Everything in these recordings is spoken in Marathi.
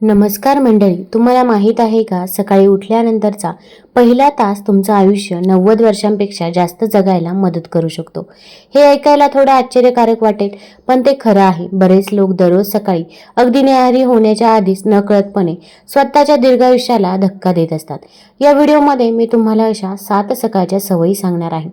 नमस्कार मंडळी तुम्हाला माहीत आहे का? सकाळी उठल्यानंतरचा पहिला तास तुमचं आयुष्य नव्वद वर्षांपेक्षा जास्त जगायला मदत करू शकतो. हे ऐकायला थोडं आश्चर्यकारक वाटेल पण ते खरं आहे. बरेच लोक दररोज सकाळी अगदी न्याहारी होण्याच्या आधीच नकळतपणे स्वतःच्या दीर्घायुष्याला धक्का देत असतात. या व्हिडिओमध्ये मी तुम्हाला अशा सात सकाळच्या सवयी सांगणार आहे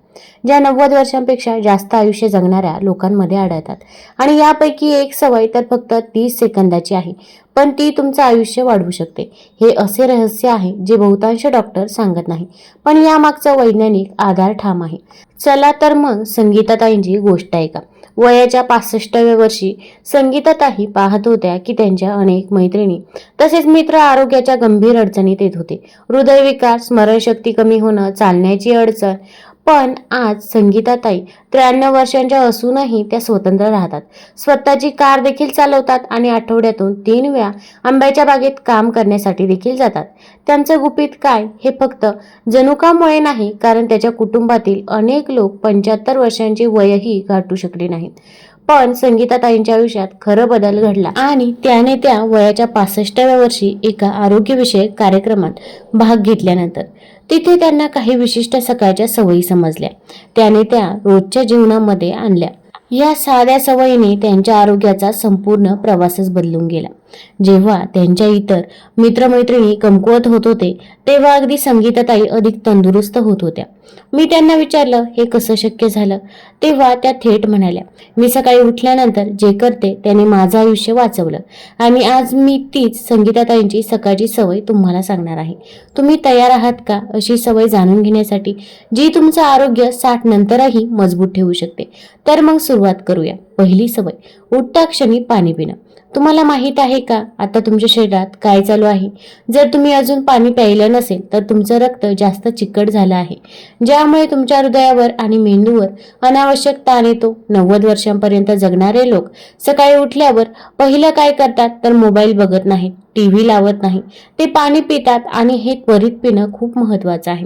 ज्या नव्वद वर्षांपेक्षा जास्त आयुष्य जगणाऱ्या लोकांमध्ये आढळतात. आणि यापैकी एक सवय तर फक्त तीस सेकंदाची आहे. पण ती तुमचं आयुष्य वाढवू शकते. हे असे रहस्य आहे जे बहुतांश डॉक्टर सांगत नाही. पण यामागचा वैज्ञानिक आधार ठाम आहे. चला तर मग संगीताताईंची गोष्ट ऐका. वयाच्या पासष्टाव्या वर्षी संगीताताई पाहत होत्या की त्यांच्या अनेक मैत्रिणी तसेच मित्र आरोग्याच्या गंभीर अडचणीत येत होते. हृदयविकार स्मरणशक्ती कमी होणं चालण्याची अडचण पण आज संगीताताई त्र्याण्णव वर्षांच्या असूनही त्या स्वतंत्र राहतात. स्वतःची कार देखील चालवतात आणि आठवड्यातून तीन वेळा आंब्याच्या बागेत काम करण्यासाठी देखील जातात. त्यांचं गुपित काय हे फक्त जनुकामुळे नाही कारण त्याच्या कुटुंबातील अनेक लोक पंच्याहत्तर वर्षांची वयही गाठू शकले नाहीत. पण संगीताताईंच्या आयुष्यात खरं बदल घडला. आणि त्याने त्या वयाच्या पासष्टाव्या वर्षी एका आरोग्यविषयक कार्यक्रमात भाग घेतल्यानंतर तिथे त्यांना काही विशिष्ट सकाळच्या सवयी समजल्या. त्याने त्या रोजच्या जीवनामध्ये आणल्या. या साध्या सवयीने त्यांच्या आरोग्याचा संपूर्ण प्रवासच बदलून गेला. जेव्हा त्यांच्या इतर मित्रमैत्रिणी कमकुवत होत होते तेव्हा अगदी संगीताताई अधिक तंदुरुस्त होत होत्या. मी त्यांना विचारलं हे कसं शक्य झालं? तेव्हा त्या थेट म्हणाल्या मी सकाळी उठल्यानंतर जे करते त्याने माझं आयुष्य वाचवलं आणि आज मी तीच संगीताताईंची सकाळची सवय तुम्हाला सांगणार आहे. तुम्ही तयार आहात का? अशी सवय जाणून घेण्यासाठी जी तुमचं आरोग्य साठ नंतरही मजबूत ठेवू शकते. तर मग सुरुवात करूया. पहिली सवय उठता क्षणी पाणी पिणं. तुम्हाला माहीत आहे का? आता तुमच्या शरीरात काय चालू आहे? जर तुम्ही अजून पाणी प्यायलं नसेल तर तुमचं रक्त जास्त चिकट झालं आहे. ज्यामुळे तुमच्या हृदयावर आणि मेंदूवर अनावश्यक ताण येतो. नव्वद वर्षांपर्यंत जगणारे लोक सकाळी उठल्यावर पहिलं काय करतात? तर मोबाईल बघत नाहीत टी व्ही लावत नाही ते पाणी पितात आणि हे त्वरित पिणं खूप महत्त्वाचं आहे.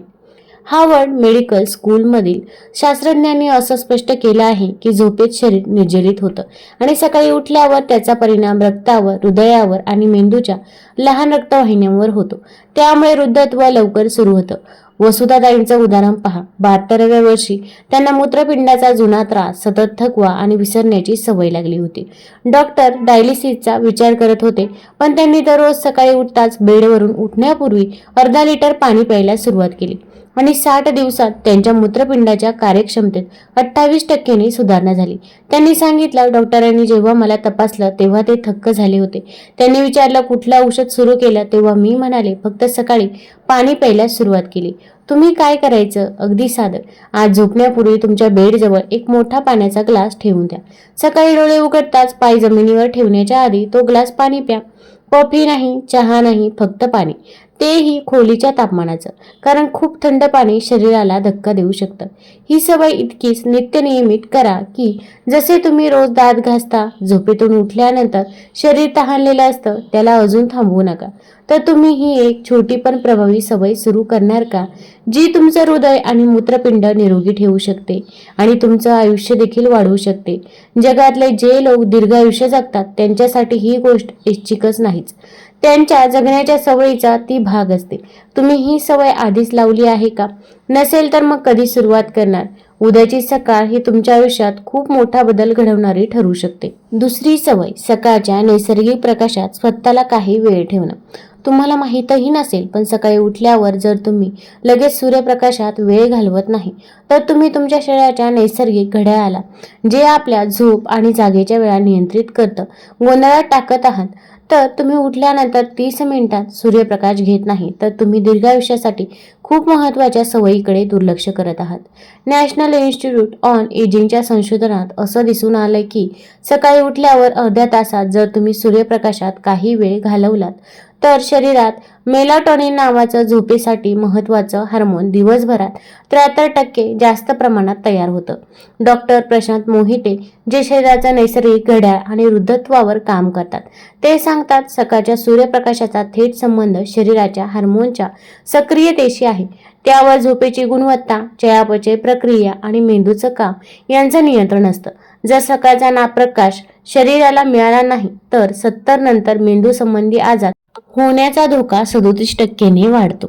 हार्वर्ड मेडिकल स्कूलमधील शास्त्रज्ञांनी असं स्पष्ट केलं आहे की झोपेत शरीर निर्जलित होतं आणि सकाळी उठल्यावर त्याचा परिणाम रक्तावर हृदयावर आणि मेंदूच्या लहान रक्तवाहिन्यांवर होतो. त्यामुळे वृद्धत्व लवकर सुरू होतं. वसुधाताईंचं उदाहरण पहा. बहात्तराव्या वर्षी त्यांना मूत्रपिंडाचा जुना त्रास सतत थकवा आणि विसरण्याची सवय लागली होती. डॉक्टर डायलिसिसचा विचार करत होते पण त्यांनी दररोज सकाळी उठताच बेडवरून उठण्यापूर्वी अर्धा लिटर पाणी प्यायला सुरुवात केली. आणि साठ दिवसात त्यांच्या मूत्रपिंडाच्या कार्यक्षमतेत अठ्ठावीस टक्क्यांनी सुधारणा झाली. त्यांनी सांगितलं डॉक्टरांनी जेव्हा मला तपासलं तेव्हा ते थक्क झाले होते. त्यांनी विचारलं कुठलं औषध सुरू केलं? तेव्हा मी म्हणाले फक्त सकाळी पाणी प्यायला सुरुवात केली. तुम्ही काय करायचं? अगदी साधं आज झोपण्यापूर्वी तुमच्या बेडजवळ एक मोठा पाण्याचा ग्लास ठेवून द्या. सकाळी डोळे उघडताच पाय जमिनीवर ठेवण्याच्या आधी तो ग्लास पाणी प्या. कॉफी नाही चहा नाही फक्त पाणी. तेही खोलीच्या तापमानाचं. कारण खूप थंड पाणी शरीराला धक्का देऊ शकतं. ही सवय इतकीच नित्य नियमित करा की जसे तुम्ही रोज दात घासता झोपेतून उठल्यानंतर शरीर तहानलेलं असतं त्याला अजून थांबवू नका. तर तुम्ही ही एक छोटी पण प्रभावी सवय सुरू करणार का जी तुमचं हृदय आणि मूत्रपिंड निरोगी ठेवू शकते आणि तुमचं आयुष्य देखील वाढवू शकते. जगातले जे लोक दीर्घ आयुष्य जगतात त्यांच्यासाठी ही गोष्ट ऐच्छिकच नाहीच. त्यांच्या जगण्याच्या सवयीचा ती भाग असते. तुम्ही ही सवय आधीच लावली आहे का? नसेल तर मग कधी सुरुवात करणार? उद्याची सकाळ ही तुमच्या आयुष्यात खूप मोठा बदल घडवणारी ठरू शकते. दुसरी सवय सकाळच्या नैसर्गिक प्रकाशात स्वतःला काही वेळ ठेवणं. तुम्हाला माहीतही नसेल पण सकाळी उठल्यावर जर तुम्ही लगेच सूर्यप्रकाशात वेळ घालवत नाही तर तुम्ही तुमच्या शरीराच्या नैसर्गिक घड्याळाला जे आपल्या झोप आणि जागेच्या वेळा नियंत्रित करतं गोंधळात टाकत आहात. तर तुम्ही उठल्यानंतर तीस मिनिटात सूर्यप्रकाश घेत नाही. तर तुम्ही दीर्घायुष्यासाठी खूप महत्त्वाच्या सवयीकडे दुर्लक्ष करत आहात. नॅशनल इन्स्टिट्यूट ऑन एजिंगच्या संशोधनात असं दिसून आलंय की सकाळी उठल्यावर अर्ध्या तासात जर तुम्ही सूर्यप्रकाशात काही वेळ घालवलात तर शरीरात मेलाटॉनिन नावाचं झोपेसाठी महत्त्वाचं हार्मोन दिवसभरात त्र्याहत्तर टक्के जास्त प्रमाणात तयार होतं. डॉक्टर प्रशांत मोहिते जे शरीराचं नैसर्गिक घड्याळ आणि वृद्धत्वावर काम करतात ते सांगतात सकाळच्या सूर्यप्रकाशाचा थेट संबंध शरीराच्या हार्मोनच्या सक्रियतेशी आहे. त्यावर झोपेची गुणवत्ता चयापचय प्रक्रिया आणि मेंदूचं काम यांचं नियंत्रण असतं. जर सकाळचा नाप्रकाश शरीराला मिळाला नाही तर सत्तर नंतर मेंदू संबंधी आजार होण्याचा धोका सदोतीस टक्क्याने वाढतो.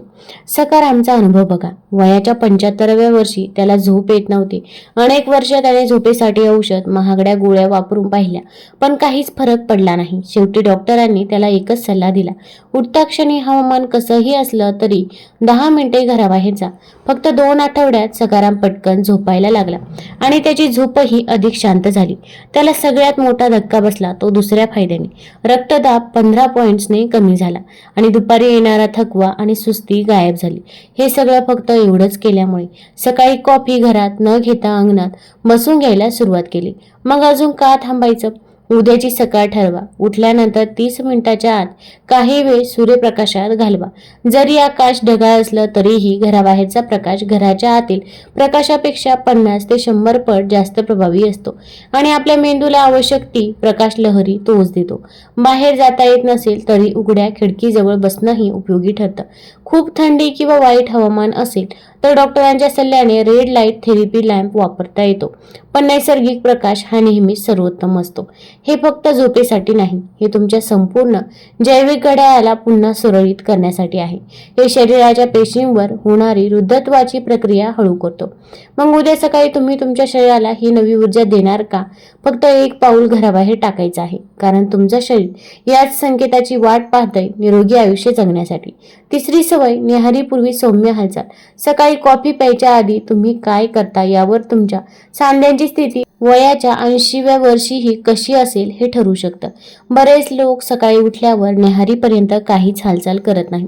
सकारामचा अनुभव बघा. वयाच्या पंच्याहत्तराव्या वर्षी त्याला झोप येत नव्हती. अनेक वर्ष त्याने झोपेसाठी औषध महागड्या गोळ्या वापरून पाहिल्या. पण काहीच फरक पडला नाही. शेवटी डॉक्टरांनी त्याला एकच सल्ला दिला. उठता क्षणी हवामान कसंही असलं तरी दहा मिनिटे घराबाहेर जा. फक्त दोन आठवड्यात सकाराम पटकन झोपायला लागला. आणि त्याची झोपही अधिक शांत झाली. त्याला सगळ्यात मोठा धक्का बसला तो दुसऱ्या फायद्याने. रक्तदाब पंधरा पॉईंट्सने कमी झाला आणि दुपारी येणारा थकवा आणि सुस्ती गायब झाली. हे सगळं फक्त एवढंच केल्यामुळे सकाळी कॉफी घरात न घेता अंगणात बसून घ्यायला सुरुवात केली. मग अजून का थांबायचं? उद्याची सकाळ ठरवा. उठल्यानंतर तीस मिनिटाच्या आत काही वेळ सूर्यप्रकाशात घालवा. जरी आकाश ढगाळ असलं तरीही घराबाहेरचा प्रकाश घराच्या आतील प्रकाशापेक्षा पन्नास ते शंभर पट जास्त प्रभावी असतो आणि आपल्या मेंदूला आवश्यक ती प्रकाश लहरी तोच देतो. बाहेर जाता येत नसेल तरी उघड्या खिडकीजवळ बसणंही उपयोगी ठरतं. खूप थंडी किंवा वाईट हवामान असेल तर डॉक्टरांच्या सल्ल्याने रेड लाइट थेरपी लॅम्प वापरता येतो. पण नैसर्गिक प्रकाश हा नेहमी सर्वोत्तम असतो. हे फक्त झोपेसाठी नाही हे तुमच्या संपूर्ण जैविक घड्याळाला पुन्हा सुरळीत करण्यासाठी आहे. हे शरीराच्या पेशींवर होणारी वृद्धत्वाची प्रक्रिया हळू करतो. मग उद्या सकाळी तुम्ही तुमच्या शरीराला ही नवी ऊर्जा देणार का? फक्त एक पाऊल घराबाहेर टाकायचं आहे. कारण तुमचं शरीर याच संकेताची वाट पाहतंय निरोगी आयुष्य जगण्यासाठी. तिसरी सवय निहारीपूर्वी सौम्य हालचाल. सकाळी कॉफी प्यायच्या आधी तुम्ही काय करता यावर तुमच्या सांध्यांची स्थिती वयाच्या ऐंशीव्या वर्षीही कशी असेल हे ठरू शकतं. बरेच लोक सकाळी उठल्यावर नेहारीपर्यंत काहीच हालचाल करत नाही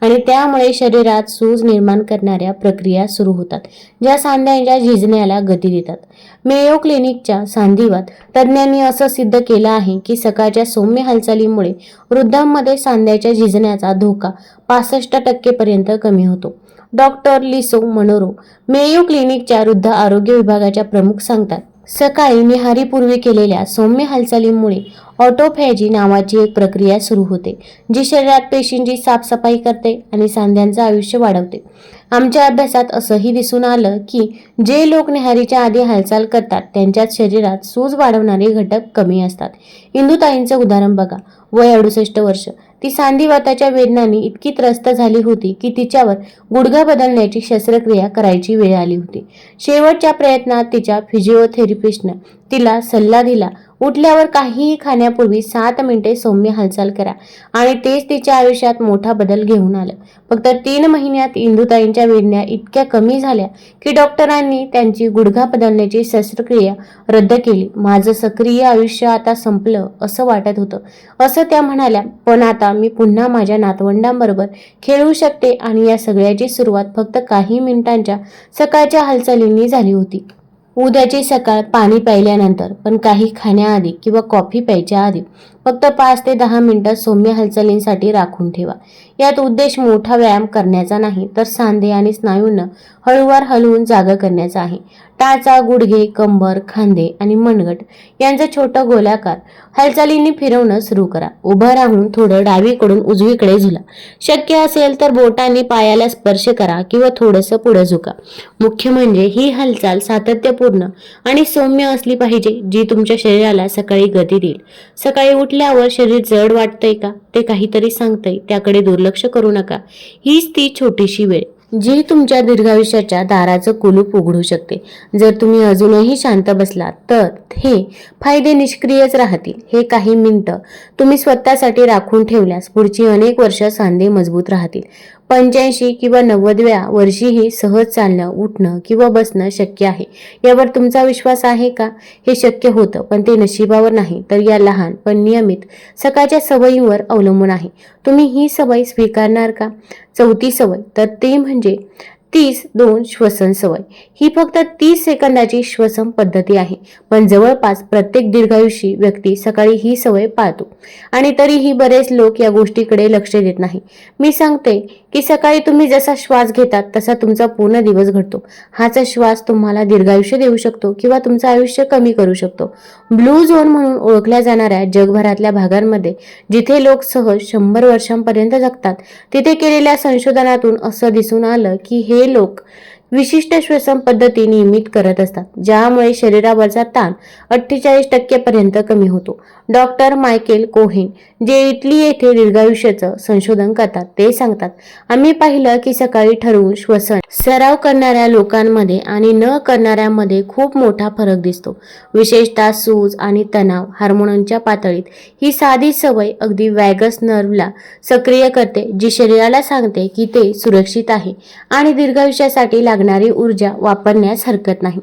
आणि त्यामुळे शरीरात सूज निर्माण करणाऱ्या प्रक्रिया सुरू होतात ज्या सांध्यांच्या झिजण्याला गती देतात. मेयो क्लिनिकच्या सांधीवात तज्ज्ञांनी असं सिद्ध केलं आहे की सकाळच्या सौम्य हालचालीमुळे वृद्धांमध्ये सांध्याच्या झिजण्याचा धोका पासष्ट टक्केपर्यंत कमी होतो. डॉक्टर लिसो मनोरो मेयो क्लिनिकच्या वृद्ध आरोग्य विभागाच्या प्रमुख सांगतात सकाळी निहारीपूर्वी केलेल्या सौम्य हालचालीमुळे ऑटोफॅजी नावाची एक प्रक्रिया सुरू होते जी शरीरात पेशींची साफसफाई करते आणि सांध्यांचं आयुष्य वाढवते. आमच्या अभ्यासात असंही दिसून आलं की जे लोक निहारीच्या आधी हालचाल करतात त्यांच्यात शरीरात सूज वाढवणारे घटक कमी असतात. इंदुताईंचं उदाहरण बघा वय अडुसष्ट वर्ष ती सांधिवाताच्या वेदनांनी इतकी त्रस्त झाली होती की तिच्यावर गुडघा बदलण्याची शस्त्रक्रिया करायची वेळ आली होती. शेवटच्या प्रयत्नात तिच्या फिजिओथेरपिस्टनं तिला सल्ला दिला. उठल्यावर काहीही खाण्यापूर्वी सात मिनिटे सौम्य हालचाल करा आणि तेच तिच्या आयुष्यात मोठा बदल घेऊन आलं. फक्त तीन महिन्यात इंदुताईंच्या वेदना इतक्या कमी झाल्या की डॉक्टरांनी त्यांची गुडघा बदलण्याची शस्त्रक्रिया रद्द केली. माझं सक्रिय आयुष्य आता संपलं असं वाटत होतं. असं त्या म्हणाल्या पण आता मी पुन्हा माझ्या नातवंडांबरोबर खेळू शकते आणि या सगळ्याची सुरुवात फक्त काही मिनिटांच्या सकाळच्या हालचालींनी झाली होती. उद्याची सकाळ पाणी प्यायल्यानंतर पण काही खाण्याआधी किंवा कॉफी प्यायच्या आधी फक्त पाच ते दहा मिनिटं सौम्य हालचालींसाठी राखून ठेवा. यात उद्देश मोठा व्यायाम करण्याचा नाही तर सांधे आणि स्नायूंना हळूवार हलवून जागा करण्याचा आहे. टाचा गुडघे कंबर खांदे आणि मनगट यांचं छोटं गोलाकार हालचालींनी फिरवणं सुरू करा. उभं राहून थोडं डावीकडून उजवीकडे झुला. शक्य असेल तर बोटांनी पायाला स्पर्श करा किंवा थोडंसं पुढं झुका. मुख्य म्हणजे ही हालचाल सातत्यपूर्ण आणि सौम्य असली पाहिजे जी तुमच्या शरीराला सकाळी गती देईल. सकाळी उठ उठल्यावर शरीर जड वाटतंय का? ते काहीतरी सांगतंय. त्याकडे दुर्लक्ष करू नका. हीच ती छोटीशी वेळ. जी तुमच्या दीर्घायुष्याच्या दाराचं कुलूप उघडू शकते. जर तुम्ही अजूनही शांत बसलात तर हे फायदे निष्क्रियच राहतील. हे काही मिनटं तुम्ही स्वतःसाठी राखून ठेवल्यास पुढची अनेक वर्ष सांधे मजबूत राहतील. पंच्याऐंशी किंवा नव्वदव्या वर्षीही सहज चालणं उठणं किंवा बसणं शक्य आहे. यावर तुमचा विश्वास आहे का? हे शक्य होतं पण ते नशिबावर नाही तर या लहान पण नियमित सकाळच्या सवयीवर अवलंबून आहे. तुम्ही ही सवय स्वीकारणार का? चौथी सवय तर ते म्हणजे तीस दोन श्वसन सवय. ही फक्त तीस सेकंदाची श्वसन पद्धती आहे पण जवळपास प्रत्येक दीर्घायुषी व्यक्ती सकाळी ही सवय पाळतो. आणि तरीही बरेच लोक या गोष्टीकडे लक्ष देत नाही. मी सांगते की सकाळी तुम्ही जसा श्वास घेतात तसा तुमचा पूर्ण दिवस घडतो. हाच श्वास तुम्हाला दीर्घायुष्य देऊ शकतो किंवा तुमचं आयुष्य कमी करू शकतो. ब्लू झोन म्हणून ओळखल्या जाणाऱ्या जगभरातल्या भागांमध्ये जिथे लोक सहज शंभर वर्षांपर्यंत जगतात तिथे केलेल्या संशोधनातून असं दिसून आलं की हे लोक विशिष्ट श्वसन पद्धती नियमित करत असतात ज्यामुळे शरीरावरचा ताण अठ्ठेचाळीस टक्केपर्यंत कमी होतो. डॉक्टर मायकेल कोहेन जे इटली येथे दीर्घायुष्याचं संशोधन करतात ते सांगतात आम्ही पाहिलं की सकाळी ठरवून श्वसन सराव करणाऱ्या लोकांमध्ये आणि न करणाऱ्यांमध्ये खूप मोठा फरक दिसतो. विशेषतः सूज आणि तणाव हार्मोनच्या पातळीत. ही साधी सवय अगदी वॅगस नर्वला सक्रिय करते जी शरीराला सांगते की ते सुरक्षित आहे आणि दीर्घायुष्यासाठी लागणारी ऊर्जा वापरण्यास हरकत नाही.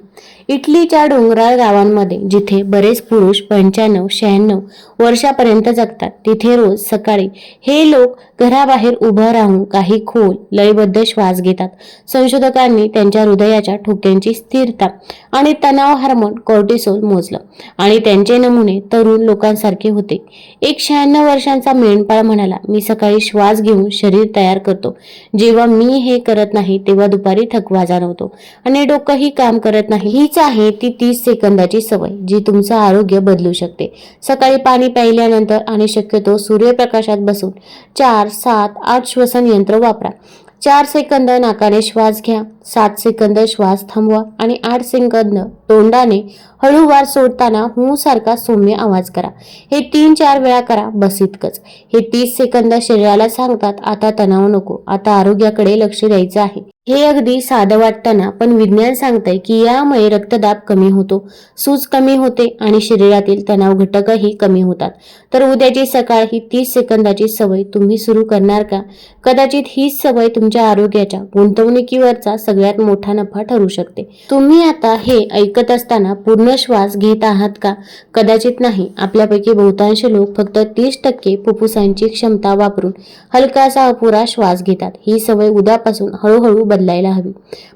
इटलीच्या डोंगराळ गावांमध्ये जिथे बरेच पुरुष पंच्याण्णव शहाण्णव वर्षापर्यंत जगतात तिथे रोज सकाळी हे लोक घराबाहेर उभं राहून काही खोल लयबद्ध श्वास घेतात. संशोधकांनी त्यांच्या हृदयाच्या ठोक्यांची स्थिरता आणि तणाव हार्मोन कॉर्टिसोल मोजलं आणि त्यांचे नमुने तरुण लोकांसारखे होते. एक शहाण्णव वर्षांचा मेंढपाळ म्हणाला मी सकाळी श्वास घेऊन शरीर तयार करतो. जेव्हा मी हे करत नाही तेव्हा दुपारी थकवा जाणवतो. आणि डोकंही काम करत नाही. हीच आहे ती तीस सेकंदाची सवय जी तुमचं आरोग्य बदलू शकते. सकाळी पाणी प्यायल्यानंतर आणि शक्यतो सूर्यप्रकाशात बसून चार सात आठ श्वसन यंत्र वापरा. चार सेकंद नाकाने श्वास घ्या. सात सेकंद श्वास थांबवा आणि आठ सेकंद तोंडाने हळूवार सोडताना हू सारखा सौम्य आवाज करा. हे तीन चार वेळा करा बस इतकंच. हे तीस सेकंद शरीराला सांगतात आता तणाव नको आता आरोग्याकडे लक्ष द्यायचं आहे. हे अगदी साधं वाटताना पण विज्ञान सांगतंय की यामुळे रक्तदाब कमी होतो सूज कमी होते आणि शरीरातील तणाव घटकही कमी होतात. तर उद्याची सकाळ ही तीस सेकंदाची सवय तुम्ही सुरू करणार का? कदाचित हीच सवय तुमच्या आरोग्याच्या गुंतवणुकीवरचा सगळ्यात मोठा नफा ठरू शकते. तुम्ही आता हे ऐकत असताना पूर्ण श्वास घेत आहात का? कदाचित नाही. आपल्यापैकी बहुतांश लोक फक्त तीस टक्के फुफ्फुसांची क्षमता वापरून हलकासा अपुरा श्वास घेतात. ही सवय उद्यापासून हळूहळू बदलायला हवी.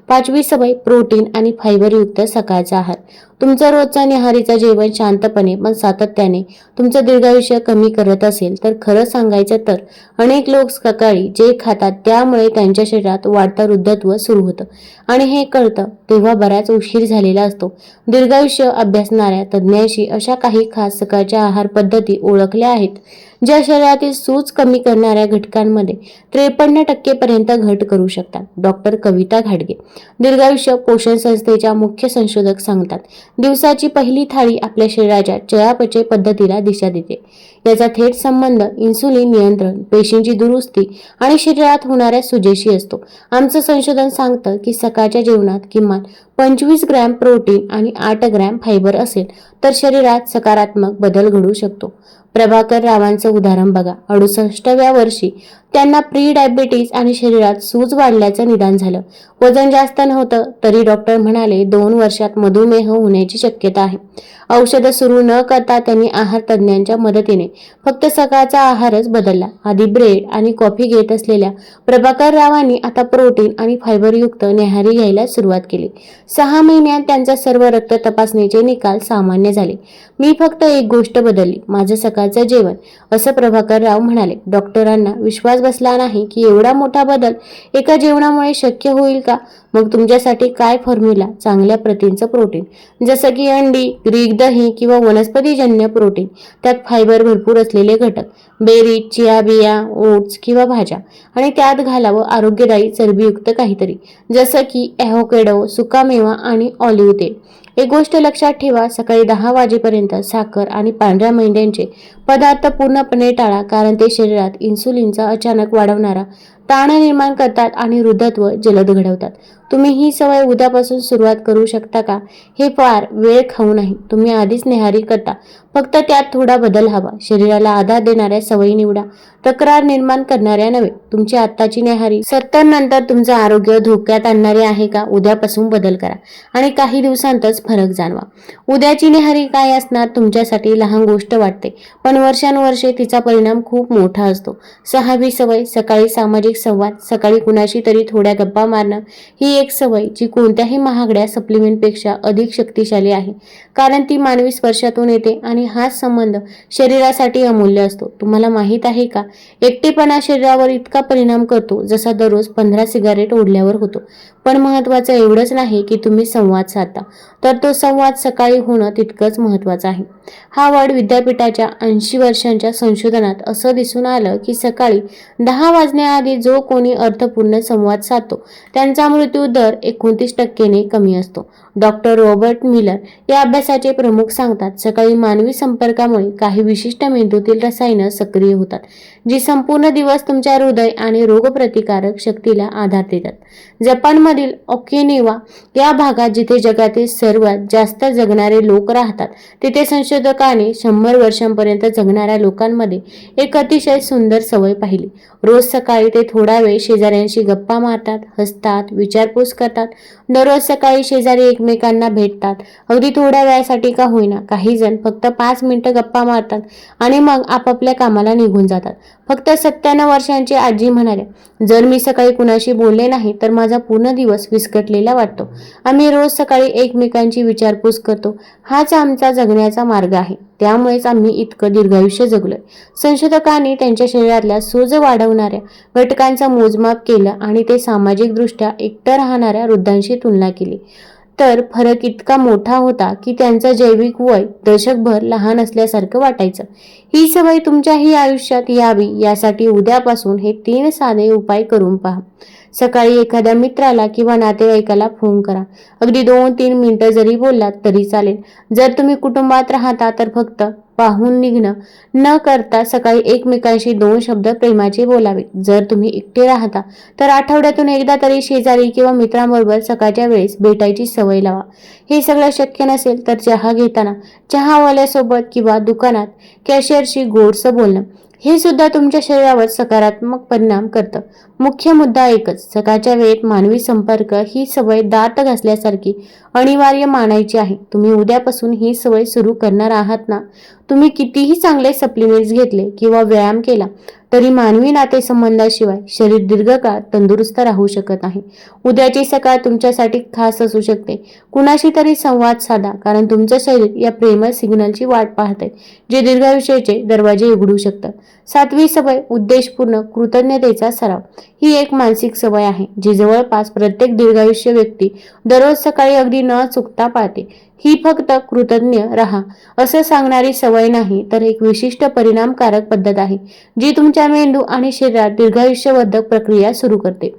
पाचवी सवय प्रोटीन आणि फायबरयुक्त सकाळचा आहार. तुमचा रोजचा निहारीचा जेवण शांतपणे पण सातत्याने तुमचं दीर्घायुष्य कमी करत असेल तर खरं सांगायचं तर अनेक लोक सकाळी जे खातात त्यामुळे त्यांच्या शरीरात वाढता वृद्धत्व सुरू होतं. आणि हे कळतं तेव्हा बराच उशीर झालेला असतो. दीर्घायुष्य अभ्यासणाऱ्या तज्ज्ञांशी अशा काही खास सकाळच्या आहार पद्धती ओळखल्या आहेत ज्या शरीरातील सूज कमी करणाऱ्या घटकांमध्ये त्रेपन्न टक्केपर्यंत घट करू शकतात. डॉक्टर कविता घाडगे दीर्घायुष्य पोषण संस्थेच्या मुख्य संशोधक सांगतात दिवसाची पहिली थाळी आपल्या शरीराच्या चयापचय पद्धतीला दिशा देते. याचा थेट संबंध इन्सुलिन नियंत्रण पेशींची दुरुस्ती आणि शरीरात होणाऱ्या सुजेशी असतो. आमचं संशोधन सांगतं की सकाळच्या जेवणात किमान पंचवीस ग्रॅम प्रोटीन आणि आठ ग्रॅम फायबर असेल तर शरीरात सकारात्मक बदल घडू शकतो. प्रभाकर रावांचं उदाहरण बघा. अडुसष्टव्या वर्षी त्यांना प्री डायबिटीज आणि शरीरात सूज वाढल्याचं निदान झालं. वजन जास्त नव्हतं तरी डॉक्टर म्हणाले दोन वर्षात मधुमेह होण्याची शक्यता आहे. औषधं सुरू न करता त्यांनी आहार तज्ज्ञांच्या मदतीने फक्त सकाळचा आहारच बदलला. आधी ब्रेड आणि कॉफी घेत असलेल्या प्रभाकर रावांनी आता प्रोटीन आणि फायबरयुक्त न्याहारी घ्यायला सुरुवात केली. सहा महिन्यात त्यांचा सर्व रक्त तपासणीचे निकाल सामान्य झाले. मी फक्त एक गोष्ट बदलली माझं सकाळचं जेवण असं प्रभाकर राव म्हणाले. डॉक्टरांना विश्वास बसला नाही की एवढा मोठा बदल एका जेवणामुळे शक्य होईल का? मग तुमच्यासाठी काय फॉर्म्युला चांगल्या प्रतींचं प्रोटीन जसं की अंडी ग्रीक दही किंवा वनस्पतीजन्य प्रोटीन त्यात फायबर भरपूर असलेले घटक. बेरी चिया बिया ओट्स किंवा भाज्या. आणि त्यात घालावं आरोग्यदायी चरबीयुक्त काहीतरी. जसं की ॲहोकेडो सुकामेवा आणि ऑलिव्ह तेल. एक गोष्ट लक्षात ठेवा सकाळी दहा वाजेपर्यंत साखर आणि पांढऱ्या मेंढ्यांचे पदार्थ पूर्णपणे टाळा कारण ते शरीरात इन्सुलिनचा अचानक वाढवणारा ताण निर्माण करतात आणि हृदत्व जलद घडवतात. तुम्ही ही सवय उद्यापासून सुरुवात करू शकता का? हे फार वेळ खाऊ नाही तुम्ही आधीच नेहारी करता. फक्त त्यात थोडा बदल हवा. शरीराला आधार देणाऱ्या सवयी निवडा. तक्रार निर्माण करणाऱ्या नव्हे. तुमची आत्ताची नेहारी सत्तर नंतर तुमचं आरोग्य धोक्यात आणणारे आहे का? उद्यापासून बदल करा. आणि काही दिवसांतच फरक जाणवा. उद्याची नेहारी काय असणार? तुमच्यासाठी लहान गोष्ट वाटते. पण वर्षानुवर्षे तिचा परिणाम खूप मोठा असतो. सहावी सवय सकाळी सामाजिक संवाद सकाळी कुणाशी तरी थोड्या गप्पा मारणं ही एक सवय जी कोणत्याही महागड्या सप्लिमेंटपेक्षा अधिक शक्तिशाली आहे. कारण ती मानवी स्पर्शातून येते आणि आणि हाच संबंध शरीरासाठी अमूल्य असतो. तुम्हाला माहीत आहे का? एकटेपणा शरीरावर इतका परिणाम करतो जसा दररोज पंधरा सिगारेट ओढल्यावर होतो. पण महत्त्वाचं एवढंच नाही की तुम्ही संवाद साधता. तर तो संवाद सकाळी होणं तितकंच महत्त्वाचं आहे. हार्वर्ड विद्यापीठाच्या ऐंशी वर्षांच्या संशोधनात असं दिसून आलं की सकाळी दहा वाजण्याआधी जो कोणी अर्थपूर्ण संवाद साधतो त्यांचा मृत्यू दर एकोणतीस टक्केने कमी असतो. डॉक्टर रॉबर्ट मिलर या अभ्यासाचे प्रमुख सांगतात सकाळी मानवी संपर्कामुळे काही विशिष्ट मेंदूतील रसायनं सक्रिय होतात जी संपूर्ण दिवस तुमच्या हृदय आणि रोगप्रतिकारक शक्तीला आधार देतात. जपानमधील ओकेनेवा या भागात जिथे जगातील सर्वात जास्त जगणारे लोक राहतात तिथे संशोधकाने शंभर वर्षांपर्यंत जगणाऱ्या लोकांमध्ये एक अतिशय सुंदर सवय पाहिली. रोज सकाळी ते थोडा वेळ शेजाऱ्यांशी गप्पा मारतात हसतात विचारपूस करतात दररोज सकाळी शेजारी एकमेकांना भेटतात. अगदी थोड्या वेळासाठी का होईना काही जण फक्त पाच मिनिटं गप्पा मारतात आणि मग आपापल्या कामाला निघून जातात. फक्त सत्त्याण्णव वर्षांची आजी म्हणाल्या जर मी सकाळी कुणाशी बोलले नाही तर माझा पूर्ण दिवस विस्कटलेला वाटतो. आम्ही रोज सकाळी एकमेकांची विचारपूस करतो. हाच आमचा जगण्याचा मार्ग आहे. त्यामुळेच आम्ही इतकं दीर्घायुष्य जगलोय. संशोधकांनी त्यांच्या शरीरातल्या सूज वाढवणाऱ्या घटकांचा मोजमाप केलं आणि ते सामाजिकदृष्ट्या एकटं राहणाऱ्या वृद्धांशी तुलना केली. तर फरक इतका मोठा होता की त्यांचा जैविक वय दशकभर लहान असल्यासारखं वाटायचं. ही सवय तुमच्याही आयुष्यात यावी यासाठी उद्यापासून हे तीन साधे उपाय करून पहा. सकाळी एखाद्या मित्राला किंवा नातेवाईकाला फोन करा. अगदी दोन तीन मिनिटं जरी बोललात तरी चालेल. जर तुम्ही कुटुंबात राहता तर फक्त पाहून निघणं न करता सकाळी एकमेकांशी दोन शब्द प्रेमाचे बोलावे. जर तुम्ही एकटे राहता तर आठवड्यातून एकदा तरी शेजारी किंवा मित्रांबरोबर सकाळच्या वेळेस भेटायची सवय लावा. हे सगळं शक्य नसेल तर चहा घेताना चहावाल्यासोबत किंवा दुकानात कॅशियरशी गोडसं बोलणं. हे सुद्धा तुमच्या शरीरावर सकारात्मक परिणाम करतं. मुख्य मुद्दा एकच सकाळच्या वेळेत मानवी संपर्क ही सवय दात घासल्यासारखी अनिवार्य मानायची आहे. तुम्ही उद्यापासून ही सवय सुरू करणार आहात ना? तुम्ही कितीही चांगले सप्लिमेंट्स घेतले किंवा व्यायाम केला तरी मानवी नातेसंबंधाशिवाय शरीर दीर्घकाळ तंदुरुस्त राहू शकत नाही. उद्याची सकाळ तुमच्यासाठी खास असू शकते. कुणाशी तरी संवाद साधा कारण तुमचं शरीर या प्रेमळ सिग्नलची वाट पाहते जे दीर्घायुष्याचे दरवाजे उघडू शकतात सातवी सवय उद्देशपूर्ण कृतज्ञतेचा सराव. ही एक मानसिक सवय आहे जी जवळपास प्रत्येक दीर्घायुष्य व्यक्ती दररोज सकाळी अगदी न चुकता पाळते. ही फक्त कृतज्ञ राहा. असं सांगणारी सवय नाही तर एक विशिष्ट परिणामकारक पद्धत आहे जी तुमच्या मेंदू आणि शरीरात दीर्घायुष्यवर्धक प्रक्रिया सुरू करते.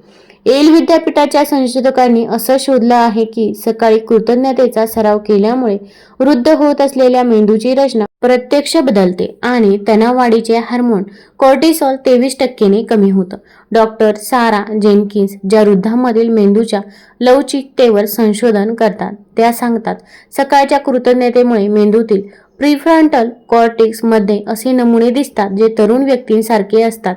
येल विद्यापीठाच्या संशोधकांनी असं शोधलं आहे की सकाळी कृतज्ञतेचा सराव केल्यामुळे वृद्ध होत असलेल्या मेंदूची रचना प्रत्यक्ष बदलते आणि तणाववाढीचे हार्मोन कॉर्टिसॉल तेवीस टक्केने कमी होतं. डॉक्टर सारा जेनकिन्स ज्या वृद्धांमधील मेंदूच्या लवचिकतेवर संशोधन करतात त्या सांगतात सकाळच्या कृतज्ञतेमुळे मेंदूतील प्रिफ्रंटल कॉर्टिक्समध्ये असे नमुने दिसतात जे तरुण व्यक्तींसारखे असतात.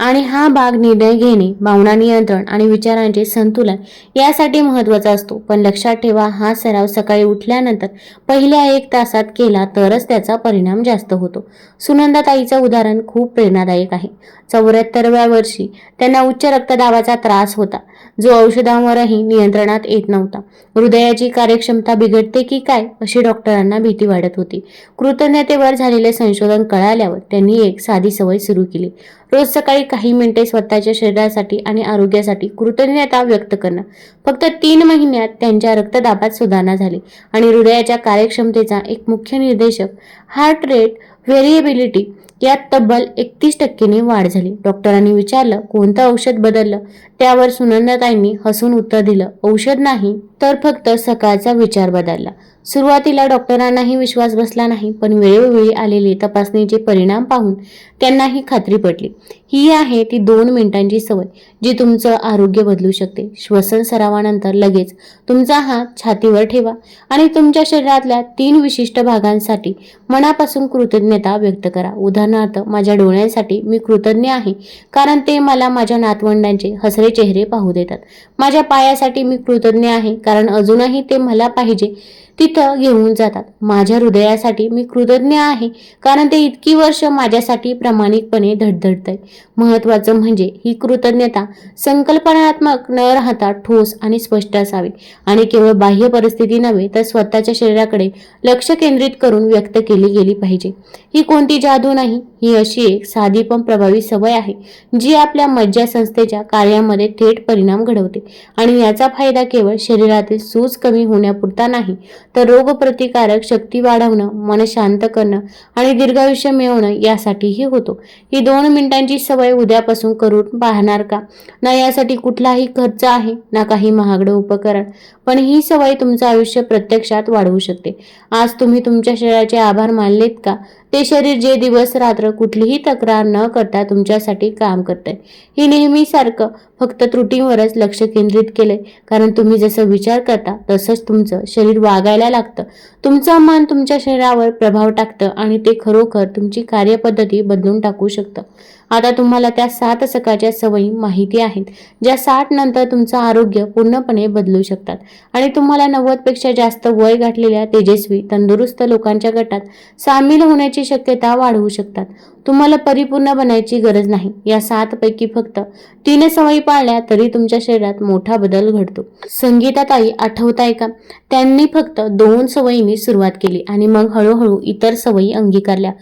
आणि हा भाग निर्णय घेणे भावना नियंत्रण आणि विचारांचे संतुलन यासाठी महत्त्वाचा असतो. पण लक्षात ठेवा हा सराव सकाळी उठल्यानंतर पहिल्या एक तासात केला तरच त्याचा परिणाम जास्त होतो. सुनंदाताईचं उदाहरण खूप प्रेरणादायक आहे. चौऱ्याहत्तरव्या वर्षी त्यांना उच्च रक्तदाबाचा त्रास होता. जो औषधांवरही नियंत्रणात येत नव्हता. हृदयाची कार्यक्षमता बिघडते की काय अशी डॉक्टरांना भीती वाटत होती. कृतज्ञतेवर झालेले संशोधन कळाल्यावर त्यांनी एक साधी सवय सुरू केली. रोज सकाळी काही मिनिटे स्वतःच्या शरीरासाठी आणि आरोग्यासाठी कृतज्ञता व्यक्त करणं. फक्त तीन महिन्यात त्यांच्या रक्तदाबात सुधारणा झाली आणि हृदयाच्या कार्यक्षमतेचा एक मुख्य निर्देशक हार्ट रेट व्हेरिएबिलिटी यात तब्बल एकतीस टक्केने वाढ झाली. डॉक्टरांनी विचारलं कोणतं औषध बदललं? त्यावर सुनंदाताईंनी हसून उत्तर दिलं औषध नाही तर फक्त सकाळचा विचार बदलला. सुरुवातीला डॉक्टरांनाही विश्वास बसला नाही पण वेळोवेळी आलेले तपासणीचे परिणाम पाहून त्यांनाही खात्री पटली. ही आहे ती दोन मिनिटांची सवय जी तुमचं आरोग्य बदलू शकते. श्वसन सरावानंतर लगेच तुमचा हात छातीवर ठेवा आणि तुमच्या शरीरातल्या तीन विशिष्ट भागांसाठी मनापासून कृतज्ञता व्यक्त करा. उदाहरण उदाहरणार्थ माझ्या डोळ्यांसाठी मी कृतज्ञ आहे कारण ते मला माझ्या नातवंडांचे हसरे चेहरे पाहू देतात. माझ्या पायासाठी मी कृतज्ञ आहे कारण अजूनही ते मला पाहिजे तिथं घेऊन जातात. माझ्या हृदयासाठी मी कृतज्ञ आहे कारण ते इतकी वर्ष माझ्यासाठी प्रामाणिकपणे धडधडत आहे महत्वाचं म्हणजे ही कृतज्ञता संकल्पनात्मक न राहता ठोस आणि स्पष्ट असावी. आणि केवळ बाह्य परिस्थिती नव्हे तर स्वतःच्या शरीराकडे लक्ष केंद्रित करून व्यक्त केली गेली पाहिजे. ही कोणती जादू नाही ही अशी एक साधी पण प्रभावी सवय आहे जी आपल्या मज्जा संस्थेच्या कार्यामध्ये थेट परिणाम घडवते. आणि याचा फायदा केवळ शरीरातील सूज कमी होण्यापुरता नाही तर रोगप्रतिकारक शक्ती वाढवणं मन शांत करणं आणि दीर्घायुष्य मिळवणं यासाठीही होतो. ही दोन मिनिटांची सवय उद्यापासून करून पाहणार का? ना यासाठी कुठलाही खर्च आहे ना काही महागडं उपकरण. पण ही सवय तुमचं आयुष्य प्रत्यक्षात वाढवू शकते. आज तुम्ही तुमच्या शरीराचे आभार मानलेत का? ते शरीर जे दिवस रात्र कुठलीही तक्रार न करता तुमच्यासाठी काम करतंय. ही नेहमीसारखं फक्त त्रुटींवरच लक्ष केंद्रित केलंय. कारण तुम्ही जसं विचार करता तसंच तुमचं शरीर वागायला लागतं. तुमचं मन तुमच्या शरीरावर प्रभाव टाकतं आणि ते खरोखर तुमची कार्यपद्धती बदलून टाकू शकतं. आता तुम्हाला त्या सात सकाळच्या सवयी माहिती आहेत ज्या साठ नंतर तुमचं आरोग्य पूर्णपणे बदलू शकतात. आणि तुम्हाला नव्वदपेक्षा जास्त वय गाठलेल्या तेजस्वी तंदुरुस्त लोकांच्या गटात सामील होण्याची शक्यता वाढवू शकतात. तुम्हाला परिपूर्ण बनायची गरज नाही. या सात पैकी फक्त तीन सवयी पाळल्या तरी तुमच्या शरीरात मोठा बदल घडतो. संगीताताई आठवत आहे का? त्यांनी फक्त दोन सवयींनी सुरुवात केली आणि मग हळूहळू इतर सवयी अंगीकारल्या.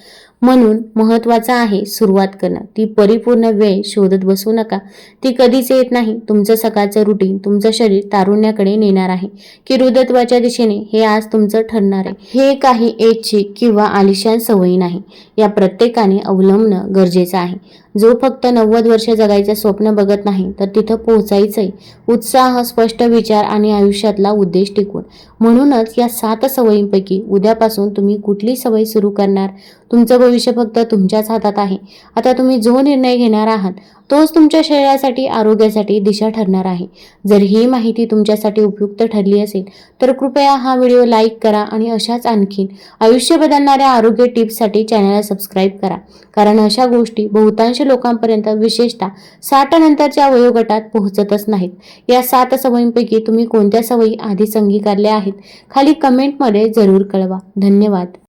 म्हणून महत्त्वाचं आहे सुरुवात करणं. ती परिपूर्ण वेळ शोधत बसू नका. ती कधीच येत नाही. तुमचं सकाळचं रुटीन तुमचं शरीर तारुण्याकडे नेणार आहे. की वृद्धत्वाच्या दिशेने हे आज तुमचं ठरणार आहे. हे काही ऐच्छिक किंवा आलिशान सवयी नाही. या प्रत्येकाने अवलंबणं गरजेचं आहे. जो फक्त नव्वद वर्ष जगायचं स्वप्न बघत नाही तर तिथं पोहोचायचंही उत्साह स्पष्ट विचार आणि आयुष्यातला उद्देश टिकून म्हणूनच या सात सवयींपैकी उद्यापासून तुम्ही कुठली सवय सुरू करणार? तुमचं भविष्य फक्त तुमच्याच हातात आहे. आता तुम्ही जो निर्णय घेणार आहात तोच तुमच्या शरीरासाठी आरोग्यासाठी दिशा ठरणार आहे. जर ही माहिती तुमच्यासाठी उपयुक्त ठरली असेल तर कृपया हा व्हिडिओ लाईक करा आणि अशाच आणखीन आयुष्य बदलणाऱ्या आरोग्य टिप्ससाठी चॅनलला सबस्क्राईब करा. कारण अशा गोष्टी बहुतांश लोकांपर्यंत विशेषतः साठ नंतरच्या वयोगटात पोहोचतच नाहीत. या सात सवयींपैकी तुम्ही कोणत्या सवयी आधीच अंगीकारल्या आहेत? खाली कमेंटमध्ये जरूर कळवा. धन्यवाद.